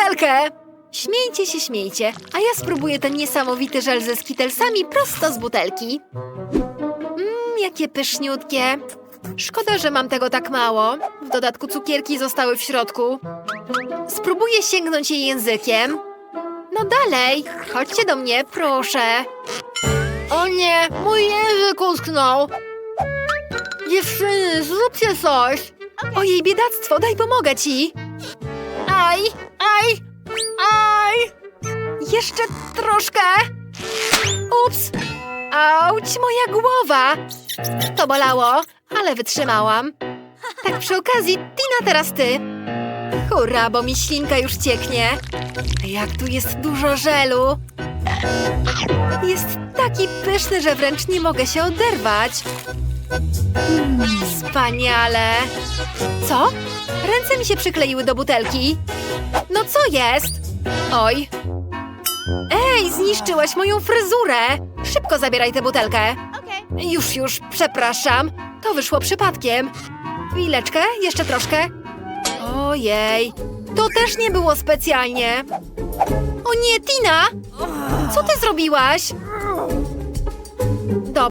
butelkę! Śmiejcie się, śmiejcie, a ja spróbuję ten niesamowity żel ze skitelsami prosto z butelki. Mmm, jakie pyszniutkie. Szkoda, że mam tego tak mało. W dodatku cukierki zostały w środku. Spróbuję sięgnąć jej językiem. No dalej, chodźcie do mnie, proszę. O nie, mój język usknął. Dziewczyny, zróbcie coś. Ojej, biedactwo, daj pomogę ci. Aj, aj, aj. Jeszcze troszkę. Ups. Auć, moja głowa. To bolało, ale wytrzymałam. Tak przy okazji, Tina, teraz ty. Hurra, bo mi ślinka już cieknie. Jak tu jest dużo żelu. Jest taki pyszny, że wręcz nie mogę się oderwać. Mm, Wspaniale. Co? Ręce mi się przykleiły do butelki. No co jest? Oj. Ej, zniszczyłaś moją fryzurę. Szybko zabieraj tę butelkę. Już, już, przepraszam. To wyszło przypadkiem. Chwileczkę, jeszcze troszkę. Ojej, to też nie było specjalnie. O nie, Tina! Co ty zrobiłaś? Dobra.